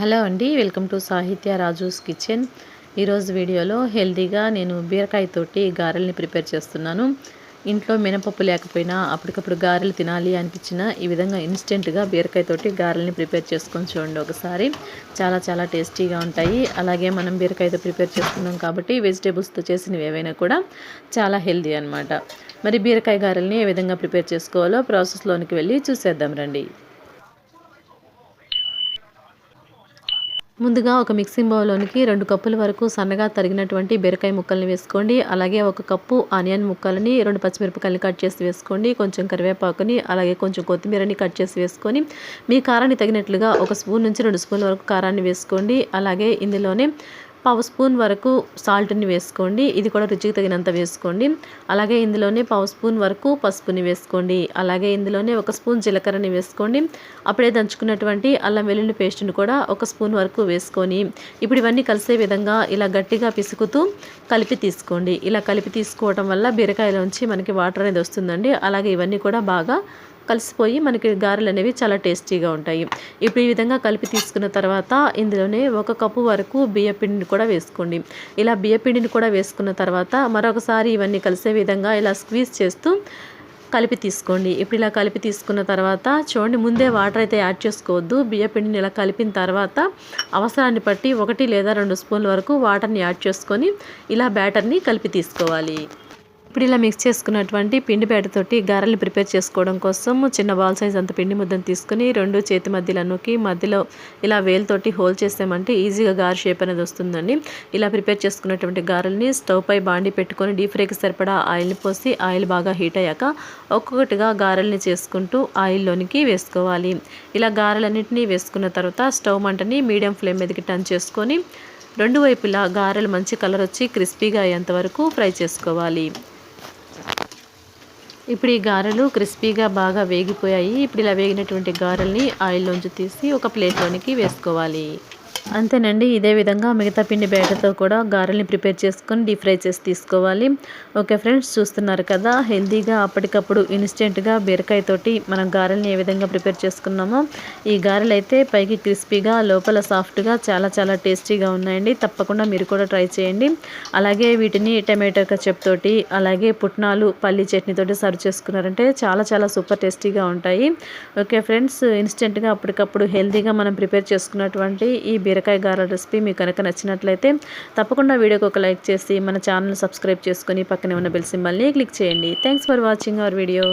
Hello అండి welcome to సాహిత్య Raju's kitchen. ఈరోజు వీడియోలో హెల్దీగా నేను బీరకాయతోటి గారెల్ని ప్రిపేర్ చేస్తున్నాను. ఇంట్లో మినపప్పు లేకపోయినా అప్పటికప్పుడు గారెలు తినాలి అనిపించిన ఈ విధంగా ఇన్స్టెంట్గా బీరకాయతోటి గారెల్ని ప్రిపేర్ చేసుకొని చూడండి ఒకసారి. చాలా చాలా టేస్టీగా ఉంటాయి. అలాగే మనం బీరకాయతో ప్రిపేర్ చేసుకున్నాం కాబట్టి వెజిటేబుల్స్తో చేసినవి ఏవైనా కూడా చాలా హెల్దీ అనమాట మరి బీరకాయ గారెల్ని ఏ విధంగా ప్రిపేర్ చేసుకోవాలో ప్రాసెస్లోనికి వెళ్ళి చూసేద్దాం రండి. ముందుగా ఒక మిక్సింగ్ బౌల్లోనికి రెండు కప్పుల వరకు సన్నగా తరిగినటువంటి బీరకాయ ముక్కల్ని వేసుకోండి. అలాగే ఒక కప్పు ఆనియన్ ముక్కలని రెండు పచ్చిమిరపకాయలని కట్ చేసి వేసుకోండి. కొంచెం కరివేపాకుని అలాగే కొంచెం కొత్తిమీరని కట్ చేసి వేసుకొని మీ కారాన్ని తగినట్లుగా ఒక స్పూన్ నుంచి రెండు స్పూన్ల వరకు కారాన్ని వేసుకోండి. అలాగే ఇందులోనే పావు స్పూన్ వరకు సాల్ట్ని వేసుకోండి. ఇది కూడా రుచికి తగినంత వేసుకోండి. అలాగే ఇందులోనే పావు స్పూన్ వరకు పసుపుని వేసుకోండి. అలాగే ఇందులోనే ఒక స్పూన్ జీలకర్రని వేసుకోండి. అప్పుడే దంచుకున్నటువంటి అల్లం వెల్లుల్లి పేస్ట్ని కూడా ఒక స్పూన్ వరకు వేసుకొని ఇప్పుడు ఇవన్నీ కలిసే విధంగా ఇలా గట్టిగా పిసుకుతూ కలిపి తీసుకోండి. ఇలా కలిపి తీసుకోవటం వల్ల బీరకాయలోంచి మనకి వాటర్ అనేది వస్తుందండి. అలాగే ఇవన్నీ కూడా బాగా కలిసిపోయి మనకి గారెలు అనేవి చాలా టేస్టీగా ఉంటాయి. ఇప్పుడు ఈ విధంగా కలిపి తీసుకున్న తర్వాత ఇందులోనే ఒక కప్పు వరకు బియ్యపిండిని కూడా వేసుకోండి. ఇలా బియ్యపిండిని కూడా వేసుకున్న తర్వాత మరొకసారి ఇవన్నీ కలిసే విధంగా ఇలా స్క్వీజ్ చేస్తూ కలిపి తీసుకోండి. ఇప్పుడు ఇలా కలిపి తీసుకున్న తర్వాత చూడండి ముందే వాటర్ అయితే యాడ్ చేసుకోవద్దు. బియ్యపిండిని ఇలా కలిపిన తర్వాత అవసరాన్ని బట్టి ఒకటి లేదా రెండు స్పూన్ల వరకు వాటర్ని యాడ్ చేసుకొని ఇలా బ్యాటర్ని కలిపి తీసుకోవాలి. ఇప్పుడు ఇలా మిక్స్ చేసుకున్నటువంటి పిండి పేటతోటి గారెలు ప్రిపేర్ చేసుకోవడం కోసం చిన్న బాల్ సైజ్ అంత పిండి ముద్దను తీసుకుని రెండు చేతి మధ్యలో నొక్కి మధ్యలో ఇలా వేలుతోటి హోల్ చేసామంటే ఈజీగా గారె షేప్ అనేది వస్తుందండి. ఇలా ప్రిపేర్ చేసుకున్నటువంటి గారెల్ని స్టవ్ పై బాండి పెట్టుకొని డీప్ ఫ్రైకి సరిపడా ఆయిల్ని పోసి ఆయిల్ బాగా హీట్ అయ్యాక ఒక్కొక్కటిగా గారెల్ని చేసుకుంటూ ఆయిల్లోనికి వేసుకోవాలి. ఇలా గారెలన్నింటినీ వేసుకున్న తర్వాత స్టవ్ మంటని మీడియం ఫ్లేమ్ మీదకి టర్న్ చేసుకొని రెండు వైపులా గారెలు మంచి కలర్ వచ్చి క్రిస్పీగా అయ్యేంత వరకు ఫ్రై చేసుకోవాలి. ఇప్పుడు ఈ గారెలు క్రిస్పీగా బాగా వేగిపోయాయి. ఇప్పుడు ఇలా వేగినటువంటి గారెల్ని ఆయిల్లోంచి తీసి ఒక ప్లేట్లోనికి వేసుకోవాలి. అంతేనండి ఇదే విధంగా మిగతా పిండి బ్యాటర్తో కూడా గారెల్ని ప్రిపేర్ చేసుకొని డీప్ ఫ్రై చేసి తీసుకోవాలి. ఓకే ఫ్రెండ్స్ చూస్తున్నారు కదా హెల్తీగా అప్పటికప్పుడు ఇన్స్టెంట్గా బీరకాయతోటి మనం గారెల్ని ఏ విధంగా ప్రిపేర్ చేసుకున్నామో ఈ గారెలు అయితే పైకి క్రిస్పీగా లోపల సాఫ్ట్గా చాలా చాలా టేస్టీగా ఉన్నాయండి. తప్పకుండా మీరు కూడా ట్రై చేయండి. అలాగే వీటిని టమాటో కచప్ తోటి అలాగే పుట్నాలు పల్లి చట్నీతోటి సర్వ్ చేసుకున్నారంటే చాలా చాలా సూపర్ టేస్టీగా ఉంటాయి. ఓకే ఫ్రెండ్స్ ఇన్స్టెంట్గా అప్పటికప్పుడు హెల్తీగా మనం ప్రిపేర్ చేసుకున్నటువంటి ఈ బీరకాయ గార రెసిపీ మీకు కనుక నచ్చినట్లయితే తప్పకుండా వీడియోకి ఒక లైక్ చేసి మన ఛానల్ సబ్స్క్రైబ్ చేసుకొని పక్కనే ఉన్న బెల్ సింబల్ని క్లిక్ చేయండి. Thanks for watching our video